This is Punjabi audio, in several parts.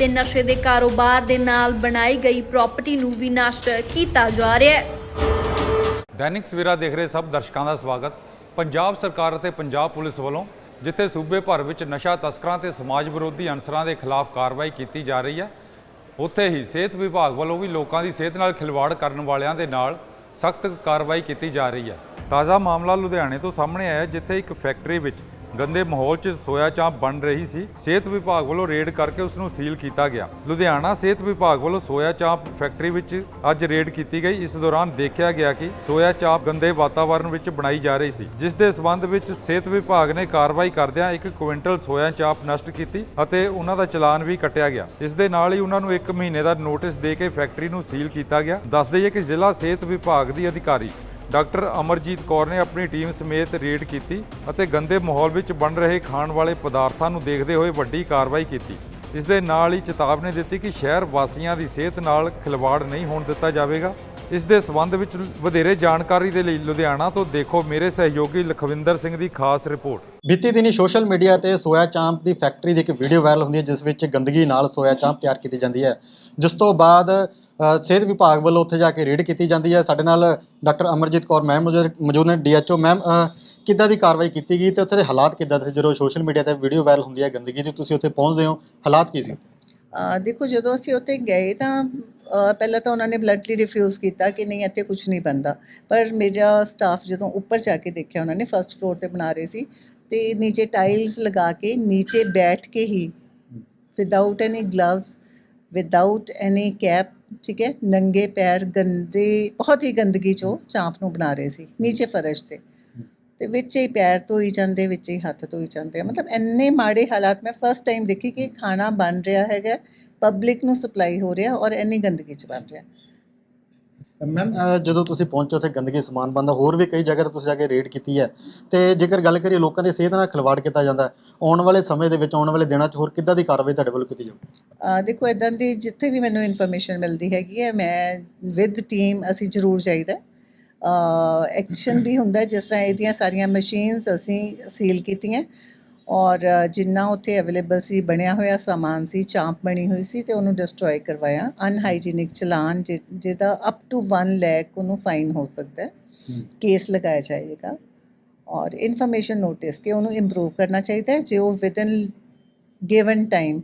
ਤੇ ਨਸ਼ੇ ਦੇ ਕਾਰੋਬਾਰ ਦੇ ਨਾਲ ਬਣਾਈ ਗਈ ਪ੍ਰਾਪਰਟੀ ਨੂੰ ਵੀ ਨਸ਼ਟ ਕੀਤਾ ਜਾ ਰਿਹਾ ਹੈ। ਦੈਨਿਕ ਸਵੇਰਾ ਦੇਖ ਰਹੇ ਸਭ ਦਰਸ਼ਕਾਂ ਦਾ ਸਵਾਗਤ। ਪੰਜਾਬ ਸਰਕਾਰ ਅਤੇ ਪੰਜਾਬ ਪੁਲਿਸ ਵੱਲੋਂ ਜਿੱਥੇ ਸੂਬੇ ਭਰ ਵਿੱਚ ਨਸ਼ਾ ਤਸਕਰਾਂ ਤੇ ਸਮਾਜ ਵਿਰੋਧੀ ਅਨਸਰਾਂ ਦੇ ਖਿਲਾਫ ਕਾਰਵਾਈ ਕੀਤੀ ਜਾ ਰਹੀ ਹੈ, ਉੱਥੇ ਹੀ ਸਿਹਤ ਵਿਭਾਗ ਵੱਲੋਂ ਵੀ ਲੋਕਾਂ ਦੀ ਸਿਹਤ ਨਾਲ ਖਿਲਵਾੜ ਕਰਨ ਵਾਲਿਆਂ ਦੇ ਨਾਲ ਸਖਤ ਕਾਰਵਾਈ ਕੀਤੀ ਜਾ ਰਹੀ ਹੈ। ਤਾਜ਼ਾ ਮਾਮਲਾ ਲੁਧਿਆਣੇ ਤੋਂ ਸਾਹਮਣੇ ਆਇਆ ਜਿੱਥੇ ਇੱਕ ਫੈਕਟਰੀ ਵਿੱਚ ਗੰਦੇ ਮਾਹੌਲ 'ਚ ਸੋਇਆ ਚਾਂਪ ਬਣ ਰਹੀ ਸੀ। ਸਿਹਤ ਵਿਭਾਗ ਵੱਲੋਂ ਰੇਡ ਕਰਕੇ ਉਸ ਨੂੰ ਸੀਲ ਕੀਤਾ ਗਿਆ। ਲੁਧਿਆਣਾ ਸਿਹਤ ਵਿਭਾਗ ਵੱਲੋਂ ਸੋਇਆ ਚਾਂਪ ਫੈਕਟਰੀ ਵਿੱਚ ਅੱਜ ਰੇਡ ਕੀਤੀ ਗਈ। ਇਸ ਦੌਰਾਨ ਦੇਖਿਆ ਗਿਆ ਕਿ ਸੋਇਆ ਚਾਂਪ ਗੰਦੇ ਵਾਤਾਵਰਣ ਵਿੱਚ ਬਣਾਈ ਜਾ ਰਹੀ ਸੀ। ਜਿਸ ਦੇ ਸਬੰਧ ਵਿੱਚ ਸਿਹਤ ਵਿਭਾਗ ਨੇ ਕਾਰਵਾਈ ਕਰਦਿਆਂ ਇੱਕ ਕੁਇੰਟਲ ਸੋਇਆ ਚਾਂਪ ਨਸ਼ਟ ਕੀਤੀ ਅਤੇ ਉਹਨਾਂ ਦਾ ਚਲਾਨ ਵੀ ਕੱਟਿਆ ਗਿਆ। ਇਸ ਦੇ ਨਾਲ ਹੀ ਉਹਨਾਂ ਨੂੰ 1 ਮਹੀਨੇ ਦਾ ਨੋਟਿਸ ਦੇ ਕੇ ਫੈਕਟਰੀ ਨੂੰ ਸੀਲ ਕੀਤਾ ਗਿਆ। ਦੱਸ ਦਈਏ ਕਿ ਜ਼ਿਲ੍ਹਾ ਸਿਹਤ ਵਿਭਾਗ ਦੀ ਅਧਿਕਾਰੀ ਡਾਕਟਰ ਅਮਰਜੀਤ ਕੌਰ ਨੇ ਆਪਣੀ ਟੀਮ ਸਮੇਤ ਰੇਡ ਕੀਤੀ ਅਤੇ ਗੰਦੇ ਮਾਹੌਲ ਵਿੱਚ ਬਣ ਰਹੇ ਖਾਣ ਵਾਲੇ ਪਦਾਰਥਾਂ ਨੂੰ ਦੇਖਦੇ ਹੋਏ ਵੱਡੀ ਕਾਰਵਾਈ ਕੀਤੀ। ਇਸ ਦੇ ਨਾਲ ਹੀ ਚੇਤਾਵਨੀ ਦਿੱਤੀ ਕਿ ਸ਼ਹਿਰ ਵਾਸੀਆਂ ਦੀ ਸਿਹਤ ਨਾਲ ਖਿਲਵਾੜ ਨਹੀਂ ਹੋਣ ਦਿੱਤਾ ਜਾਵੇਗਾ। ਇਸ ਦੇ ਸਬੰਧ ਵਿੱਚ ਵਧੇਰੇ ਜਾਣਕਾਰੀ ਦੇ ਲਈ ਲੁਧਿਆਣਾ ਤੋਂ ਦੇਖੋ ਮੇਰੇ ਸਹਿਯੋਗੀ ਲਖਵਿੰਦਰ ਸਿੰਘ ਦੀ ਖਾਸ ਰਿਪੋਰਟ। ਬੀਤੀ ਦਿਨੀ ਸੋਸ਼ਲ ਮੀਡੀਆ ਤੇ ਸੋਇਆ ਚਾਂਪ ਦੀ ਫੈਕਟਰੀ ਦੀ ਇੱਕ ਵੀਡੀਓ ਵਾਇਰਲ ਹੁੰਦੀ ਹੈ, ਜਿਸ ਵਿੱਚ ਗੰਦਗੀ ਨਾਲ ਸੋਇਆ ਚਾਂਪ ਤਿਆਰ ਕੀਤੀ ਜਾਂਦੀ ਹੈ। ਜਿਸ ਤੋਂ ਬਾਅਦ ਸਿਹਤ ਵਿਭਾਗ ਵੱਲੋਂ ਉੱਥੇ ਜਾ ਕੇ ਰੇਡ ਕੀਤੀ ਜਾਂਦੀ ਹੈ। ਸਾਡੇ ਨਾਲ ਡਾਕਟਰ ਅਮਰਜੀਤ ਕੌਰ ਮੈਮ ਮੌਜੂਦ ਮੌਜੂਦ ਨੇ, ਡੀਐਚਓ ਮੈਮ ਕਿੱਦਾਂ ਦੀ ਕਾਰਵਾਈ ਕੀਤੀ ਗਈ ਤੇ ਉੱਥੇ ਦੇ ਹਾਲਾਤ ਕਿੱਦਾਂ ਸੀ? ਜਦੋਂ ਸੋਸ਼ਲ ਮੀਡੀਆ ਤੇ ਵੀਡੀਓ ਵਾਇਰਲ ਹੁੰਦੀ ਹੈ ਗੰਦਗੀ ਦੀ, ਤੁਸੀਂ ਉੱਥੇ ਪਹੁੰਚਦੇ ਹੋ, ਹਾਲਾਤ ਕੀ ਸੀ? ਦੇਖੋ ਜਦੋਂ ਅਸੀਂ ਉੱਥੇ ਗਏ ਤਾਂ ਪਹਿਲਾਂ ਤਾਂ ਉਹਨਾਂ ਨੇ ਬਲੰਟਲੀ ਰਿਫਿਊਜ਼ ਕੀਤਾ ਕਿ ਨਹੀਂ ਇੱਥੇ ਕੁਝ ਨਹੀਂ ਬੰਦਾ ਪਰ ਮੇਰਾ ਸਟਾਫ ਜਦੋਂ ਉੱਪਰ ਜਾ ਕੇ ਦੇਖਿਆ ਉਹਨਾਂ ਨੇ ਫਰਸਟ ਫਲੋਰ ਤੇ ਬਣਾ ਰਹੇ ਸੀ, ਤੇ ਨੀਚੇ ਟਾਈਲਸ ਲਗਾ ਕੇ ਨੀਚੇ ਬੈਠ ਕੇ ਹੀ without any gloves without any cap ਠੀਕ ਹੈ, ਨੰਗੇ ਪੈਰ, ਗੰਦੇ, ਬਹੁਤ ਹੀ ਗੰਦਗੀ ਚੋਂ ਚਾਂਪ ਨੂੰ ਬਣਾ ਰਹੇ ਸੀ, ਨੀਚੇ ਫਰਸ਼ ਤੇ। ਤੇ ਵਿੱਚ ਹੀ ਪੈਰ ਧੋਈ ਜਾਂਦੇ ਵਿੱਚ ਹੀ ਹੱਥ ਧੋਈ ਜਾਂਦੇ ਮਤਲਬ ਇੰਨੇ ਮਾੜੇ ਹਾਲਾਤ ਮੈਂ ਫਸਟ ਟਾਈਮ ਦੇਖੀ ਕਿ ਖਾਣਾ ਬਣ ਰਿਹਾ ਹੈਗਾ ਪਬਲਿਕ ਨੂੰ ਸਪਲਾਈ ਹੋ ਰਿਹਾ ਔਰ ਇੰਨੀ ਗੰਦਗੀ ਚ ਬਣ ਰਿਹਾ। ਮੈਮ ਜਦੋਂ ਤੁਸੀਂ ਪਹੁੰਚੇ ਉੱਥੇ ਗੰਦਗੀ ਸਮਾਨ ਬੰਦਾ ਹੋਰ ਵੀ ਕਈ ਜਗ੍ਹਾ ਤੇ ਤੁਸੀਂ ਜਾ ਕੇ ਰੇਡ ਕੀਤੀ ਹੈ। ਤੇ ਜੇਕਰ ਗੱਲ ਕਰੀਏ ਲੋਕਾਂ ਦੀ ਸਿਹਤ ਨਾਲ ਖਿਲਵਾੜ ਕੀਤਾ ਜਾਂਦਾ ਹੈ ਆਉਣ ਵਾਲੇ ਸਮੇਂ ਦੇ ਵਿੱਚ ਆਉਣ ਵਾਲੇ ਦਿਨਾਂ 'ਚ ਹੋਰ ਕਿੱਦਾਂ ਦੀ ਕਾਰਵਾਈ ਤੁਹਾਡੇ ਵੱਲੋਂ ਕੀਤੀ ਜਾਊ? ਅਹ ਦੇਖੋ ਇਦਾਂ ਦੀ ਜਿੱਥੇ ਵੀ ਮੈਨੂੰ ਇਨਫੋਰਮੇਸ਼ਨ ਮਿਲਦੀ ਹੈਗੀ ਹੈ ਮੈਂ ਵਿਦ ਟੀਮ ਅਸੀਂ ਜ਼ਰੂਰ ਜਾਈਦਾ ਐਕਸ਼ਨ ਵੀ ਹੁੰਦਾ ਜਿਸ ਤਰ੍ਹਾਂ ਇਹਦੀਆਂ ਸਾਰੀਆਂ ਮਸ਼ੀਨਸ ਅਸੀਂ ਸੀਲ ਕੀਤੀਆਂ ਔਰ ਜਿੰਨਾ ਉੱਥੇ ਅਵੇਲੇਬਲ ਸੀ ਬਣਿਆ ਹੋਇਆ ਸਾਮਾਨ ਸੀ ਚਾਂਪ ਬਣੀ ਹੋਈ ਸੀ ਤੇ ਉਹਨੂੰ ਡਿਸਟਰੋਏ ਕਰਵਾਇਆ। ਅਨਹਾਈਜੀਨਿਕ ਚਲਾਨ ਜਿਹਦਾ ਅਪ ਟੂ 1 ਲੱਖ ਉਹਨੂੰ ਫਾਈਨ ਹੋ ਸਕਦਾ ਹੈ। ਕੇਸ ਲਗਾਇਆ ਜਾਏਗਾ। ਔਰ ਇਨਫੋਰਮੇਸ਼ਨ ਨੋਟਿਸ ਕਿ ਉਹਨੂੰ ਇੰਪਰੂਵ ਕਰਨਾ ਚਾਹੀਦਾ ਹੈ। ਜੇ ਉਹ ਵਿਦਨ ਗਿਵਨ ਟਾਈਮ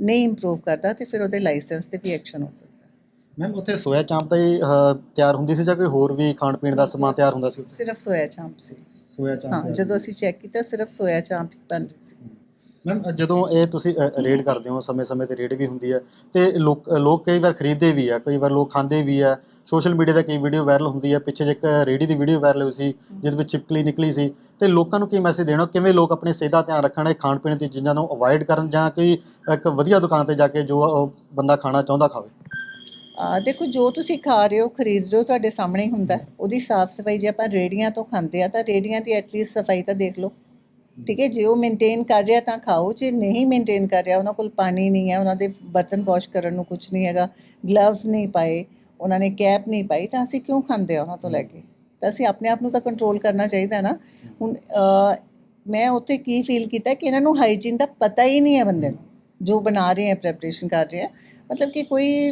ਨਹੀਂ ਇੰਪਰੂਵ ਕਰਦਾ ਤੇ ਫਿਰ ਉਹਦੇ ਲਾਇਸੈਂਸ ਤੇ ਵੀ ਐਕਸ਼ਨ ਹੋ ਸਕਦਾ। ਮੈਮ ਉੱਥੇ ਸੋਇਆ ਚਾਂਪ ਤਾਂ ਹੀ ਅਹ, ਤਿਆਰ ਹੁੰਦੀ ਸੀ ਜਾਂ ਕੋਈ ਹੋਰ ਵੀ ਖਾਣ ਪੀਣ ਦਾ ਸਮਾਨ ਤਿਆਰ ਹੁੰਦਾ ਸੀ? ਸਿਰਫ ਸੋਇਆ ਚਾਂਪ ਸੀ। ਸੋਇਆ ਚਾਂਪ ਹਾਂ ਜਦੋਂ ਅਸੀਂ ਚੈੱਕ ਕੀਤਾ ਸਿਰਫ ਸੋਇਆ ਚਾਂਪ ਹੀ ਬਣ ਰਹੀ ਸੀ। ਮੈਮ ਜਦੋਂ ਇਹ ਤੁਸੀਂ ਰੇਡ ਕਰਦੇ ਹੋ ਸਮੇਂ-ਸਮੇਂ ਤੇ ਰੇਡ ਵੀ ਹੁੰਦੀ ਹੈ ਤੇ ਲੋਕ ਲੋਕ ਕਈ ਵਾਰ ਖਰੀਦਦੇ ਵੀ ਆ ਕਈ ਵਾਰ ਲੋਕ ਖਾਂਦੇ ਵੀ ਆ। ਸੋਸ਼ਲ ਮੀਡੀਆ ਤੇ ਕਈ ਵੀਡੀਓ ਵਾਇਰਲ ਹੁੰਦੀ ਹੈ ਪਿੱਛੇ ਇੱਕ ਰੇਡੀ ਦੀ ਵੀਡੀਓ ਵਾਇਰਲ ਹੋਈ ਸੀ ਜਿਸ ਵਿੱਚ ਚਿਪਕਲੀ ਨਿਕਲੀ ਸੀ। ਤੇ ਲੋਕਾਂ ਨੂੰ ਕੀ ਮੈਸੇਜ ਦੇਣਾ ਕਿਵੇਂ ਲੋਕ ਆਪਣੀ ਸਿਹਤ ਦਾ ਧਿਆਨ ਰੱਖਣ ਇਹ ਖਾਣ ਪੀਣ ਦੀ ਚੀਜ਼ਾਂ ਨੂੰ ਅਵੋਇਡ ਕਰਨ ਜਾਂ ਕੋਈ ਇੱਕ ਵਧੀਆ ਦੁਕਾਨ ਤੇ ਜਾ ਕੇ ਜੋ ਬੰਦਾ ਖਾਣਾ ਚਾਹੁੰਦਾ ਖਾਵੇ? ਆ ਦੇਖੋ, ਜੋ ਤੁਸੀਂ ਖਾ ਰਹੇ ਹੋ, ਖਰੀਦ ਰਹੇ ਹੋ, ਤੁਹਾਡੇ ਸਾਹਮਣੇ ਹੀ। ਹੁੰਦਾ ਉਹਦੀ ਸਾਫ਼ ਸਫ਼ਾਈ ਜੇ ਆਪਾਂ ਰੇੜੀਆਂ ਤੋਂ ਖਾਂਦੇ ਆ ਤਾਂ ਰੇੜੀਆਂ ਦੀ ਐਟਲੀਸਟ ਸਫ਼ਾਈ ਤਾਂ ਦੇਖ ਲਓ। ਠੀਕ ਹੈ, ਜੇ ਉਹ ਮੇਨਟੇਨ ਕਰ ਰਿਹਾ ਤਾਂ ਖਾਓ, ਜੇ ਨਹੀਂ ਮੇਨਟੇਨ ਕਰ ਰਿਹਾ, ਉਹਨਾਂ ਕੋਲ ਪਾਣੀ ਨਹੀਂ ਹੈ, ਉਹਨਾਂ ਦੇ ਬਰਤਨ ਵਾਸ਼ ਕਰਨ ਨੂੰ ਕੁਝ ਨਹੀਂ ਹੈਗਾ ਗਲਵਸ ਨਹੀਂ ਪਾਏ, ਉਹਨਾਂ ਨੇ ਕੈਪ ਨਹੀਂ ਪਾਈ, ਤਾਂ ਅਸੀਂ ਕਿਉਂ ਖਾਂਦੇ ਆ ਉਹਨਾਂ ਤੋਂ ਲੈ ਕੇ? ਤਾਂ ਅਸੀਂ ਆਪਣੇ ਆਪ ਨੂੰ ਤਾਂ ਕੰਟਰੋਲ ਕਰਨਾ ਚਾਹੀਦਾ ਨਾ। ਹੁਣ ਮੈਂ ਉੱਥੇ ਕੀ ਫੀਲ ਕੀਤਾ ਕਿ ਇਹਨਾਂ ਨੂੰ ਹਾਈਜੀਨ ਦਾ ਪਤਾ ਹੀ ਨਹੀਂ ਹੈ ਬੰਦੇ ਨੂੰ, ਜੋ ਬਣਾ ਰਹੇ ਹੈ ਪ੍ਰੈਪਰੇਸ਼ਨ ਕਰ ਰਹੇ ਹੈ। ਮਤਲਬ ਕਿ ਕੋਈ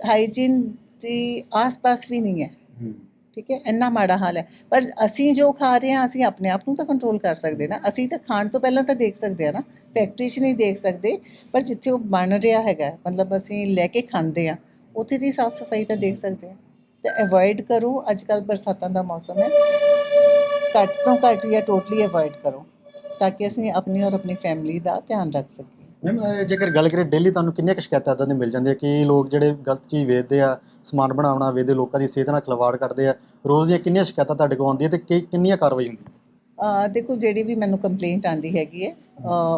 ਹਾਈਜੀਨ ਦੀ ਆਸ-ਪਾਸ ਵੀ ਨਹੀਂ ਹੈ। ਠੀਕ ਹੈ? ਇੰਨਾ ਮਾੜਾ ਹਾਲ ਹੈ। ਪਰ ਅਸੀਂ ਜੋ ਖਾ ਰਹੇ ਹਾਂ ਅਸੀਂ ਆਪਣੇ ਆਪ ਨੂੰ ਤਾਂ ਕੰਟਰੋਲ ਕਰ ਸਕਦੇ ਨਾ। ਅਸੀਂ ਤਾਂ ਖਾਣ ਤੋਂ ਪਹਿਲਾਂ ਤਾਂ ਦੇਖ ਸਕਦੇ ਆ ਨਾ। ਫੈਕਟਰੀ 'ਚ ਨਹੀਂ ਦੇਖ ਸਕਦੇ। ਪਰ ਜਿੱਥੇ ਉਹ ਬਣ ਰਿਹਾ ਹੈਗਾ ਮਤਲਬ ਅਸੀਂ ਲੈ ਕੇ ਖਾਂਦੇ ਆ ਉੱਥੇ ਦੀ ਸਾਫ਼ ਸਫ਼ਾਈ ਤਾਂ ਦੇਖ ਸਕਦੇ ਆ ਤੇ ਅਵੋਇਡ ਕਰੋ। ਅੱਜ ਕੱਲ ਬਰਸਾਤਾਂ ਦਾ ਮੌਸਮ ਹੈ। ਘੱਟ ਤੋਂ ਘੱਟ ਜਾਂ ਟੋਟਲੀ ਅਵੋਇਡ ਕਰੋ। ਤਾਂ ਕਿ ਅਸੀਂ ਆਪਣੀ ਔਰ ਆਪਣੀ ਫੈਮਿਲੀ ਦਾ ਧਿਆਨ ਰੱਖ ਸਕੀਏ। ਮੈਮ ਜੇਕਰ ਗੱਲ ਕਰੀਏ ਡੇਲੀ ਤੁਹਾਨੂੰ ਕਿੰਨੀਆਂ ਕੁ ਸ਼ਿਕਾਇਤਾਂ ਇਦਾਂ ਦੀਆਂ ਮਿਲ ਜਾਂਦੀਆਂ ਕਿ ਲੋਕ ਜਿਹੜੇ ਗਲਤ ਚੀਜ਼ ਵੇਚਦੇ ਆ, ਸਮਾਨ ਬਣਾਉਣਾ, ਵੇਚਦੇ, ਲੋਕਾਂ ਦੀ ਸਿਹਤ ਨਾਲ ਖਿਲਵਾੜ ਕਰਦੇ ਆ, ਰੋਜ਼ ਦੀਆਂ ਕਿੰਨੀਆਂ ਸ਼ਿਕਾਇਤਾਂ ਤੁਹਾਡੇ ਕੋਲ ਆਉਂਦੀਆਂ ਤੇ ਕਿ- ਕਿੰਨੀਆਂ ਕਾਰਵਾਈ ਹੁੰਦੀ? ਅਹ ਦੇਖੋ, ਜਿਹੜੀ ਵੀ ਮੈਨੂੰ ਕੰਪਲੇਂਟ ਆਂਦੀ ਹੈਗੀ ਹੈ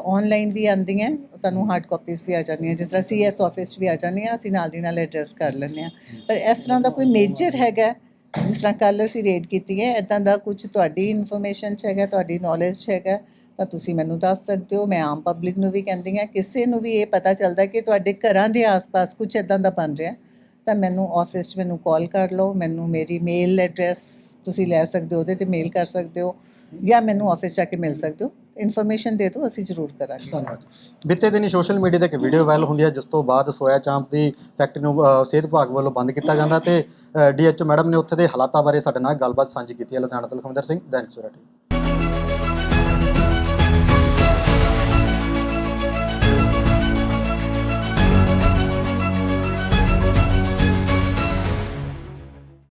ਆਨਲਾਈਨ ਵੀ ਆਂਦੀਆਂ ਸਾਨੂੰ ਹਾਰਡ ਕਾਪੀਜ਼ ਵੀ ਆ ਜਾਂਦੀਆਂ, ਜਿਸ ਤਰ੍ਹਾਂ ਸੀਐਸ ਆਫਿਸ ਵੀ ਆ ਜਾਂਦੀਆਂ ਅਸੀਂ ਨਾਲ ਦੀ ਨਾਲ ਐਡਰੈਸ ਕਰ ਲੈਂਦੇ ਆ ਪਰ ਇਸ ਤਰ੍ਹਾਂ ਦਾ ਕੋਈ ਮੇਜਰ ਹੈਗਾ, ਜਿਸ ਤਰ੍ਹਾਂ ਕੱਲ ਅਸੀਂ ਰੇਡ ਕੀਤੀ ਹੈ ਇਦਾਂ ਦਾ ਕੁਝ ਤੁਹਾਡੀ ਇਨਫੋਰਮੇਸ਼ਨ 'ਚ ਹੈਗਾ, ਤੁਹਾਡੀ ਨੌਲੇਜ 'ਚ ਹੈਗਾ ਤਾਂ ਤੁਸੀਂ ਮੈਨੂੰ ਦੱਸ ਸਕਦੇ ਹੋ ਮੈਂ ਆਮ ਪਬਲਿਕ ਨੂੰ ਵੀ ਕਹਿੰਦੀ ਹਾਂ ਕਿਸੇ ਨੂੰ ਵੀ ਇਹ ਪਤਾ ਚੱਲਦਾ ਕਿ ਤੁਹਾਡੇ ਘਰਾਂ ਦੇ ਆਸ-ਪਾਸ ਕੁਝ ਇਦਾਂ ਦਾ ਬਣ ਰਿਹਾ ਤਾਂ ਮੈਨੂੰ ਆਫਿਸ 'ਚ ਮੈਨੂੰ ਕਾਲ ਕਰ ਲਓ ਮੈਨੂੰ ਮੇਰੀ ਮੇਲ ਐਡਰੈਸ ਤੁਸੀਂ ਲੈ ਸਕਦੇ ਹੋ ਉਹਦੇ ਤੇ ਮੇਲ ਕਰ ਸਕਦੇ ਹੋ ਜਾਂ ਮੈਨੂੰ ਆਫਿਸ ਜਾ ਕੇ ਮਿਲ ਸਕਦੇ ਹੋ ਇਨਫੋਰਮੇਸ਼ਨ ਦੇ ਦਿਓ ਅਸੀਂ ਜ਼ਰੂਰ ਕਰਾਂਗੇ। ਧੰਨਵਾਦ ਬੀਤੇ ਦਿਨੀ ਸੋਸ਼ਲ ਮੀਡੀਆ ਤੇ ਇੱਕ ਵੀਡੀਓ ਵਾਇਰਲ ਹੁੰਦੀ ਹੈ ਜਿਸ ਤੋਂ ਬਾਅਦ ਸੋਇਆ ਚਾਂਪ ਦੀ ਫੈਕਟਰੀ ਨੂੰ ਅ, ਸਿਹਤ ਵਿਭਾਗ ਵੱਲੋਂ ਬੰਦ ਕੀਤਾ ਜਾਂਦਾ ਤੇ ਡੀਐਚਓ ਮੈਡਮ ਨੇ ਉੱਥੇ ਦੇ ਹਾਲਾਤਾਂ ਬਾਰੇ ਸਾਡੇ ਨਾਲ ਗੱਲਬਾਤ ਸਾਂਝੀ ਕੀਤੀ ਹੈ ਲੁਧਿਆਣਾ ਤੋਂ ਲਖਵਿੰਦਰ ਸਿੰਘ ਦੈਨਿਕ ਸਵੇਰਾ